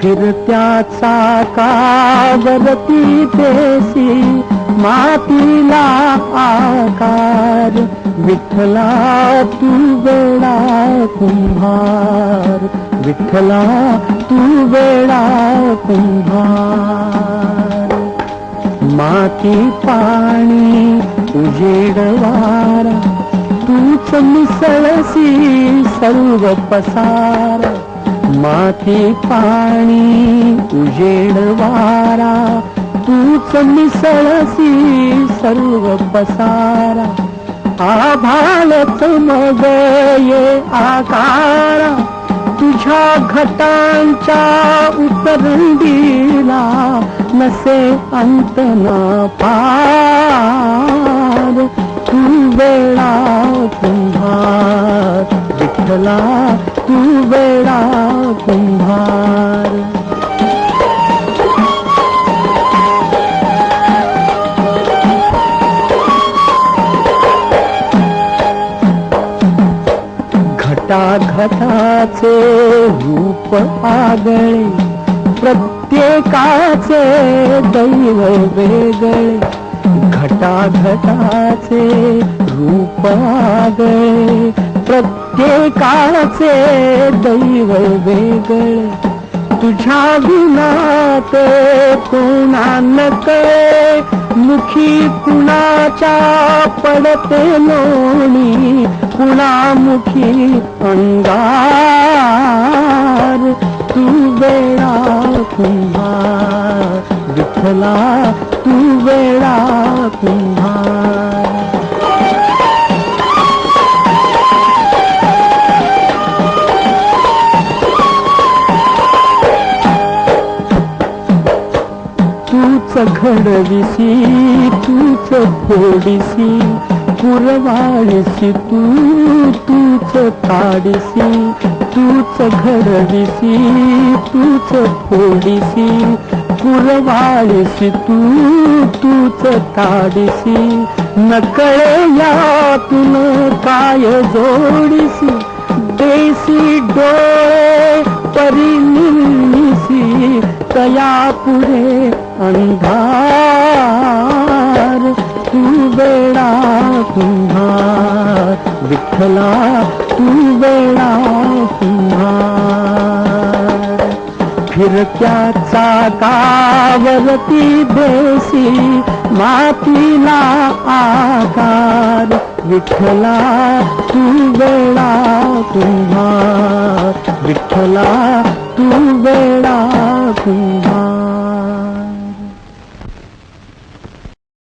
फिरत्याचा कागरती देशी मातीला आकार विठ्ठला तू वेळा कुंभार विठ्ठला तू वेळा कुंभार. माती पाणी उजेड वारा तूच मिसळसी सर्व पसार. माती पाणी उजेड वारा. तूच मिसळसी सर्व पसारा. आभाळच मग ये आकारा. तुझ्या घटांच्या उतरंडीला नसे अंत ना पार तू वेळा कुंभार तू वेळा कुंभार. घटाघटाचे रूप आगळे प्रत्येकाचे दैव वेगळे. घटाघटाचे रूप आगळे प्रत्येकाचे दैव वेगळे. तुझ्या विनात कोणा नकळे मुखी कुणाच्या पडते लोणी कुणामुखी अंगार. तू वेळा कुंभार विठ्ठला तू वेळा कुंभार घडविसी तूच फोडिसी पुरवाळीसी तू तूच काढिसी तूच घडविसी तूच फोडिसी पुरवाळीसी तू तूच काढिसी नकळे यातून काय जोडिसी देसी डोळे परिनिसी तया पुढे अंधार तू बेड़ा कुंभार विठ्ठला तू बेड़ा कुंभार. क्या कावरती देसी मातीला आकार विठ्ठला तू बेड़ा कुंभार. विठला तू वेळा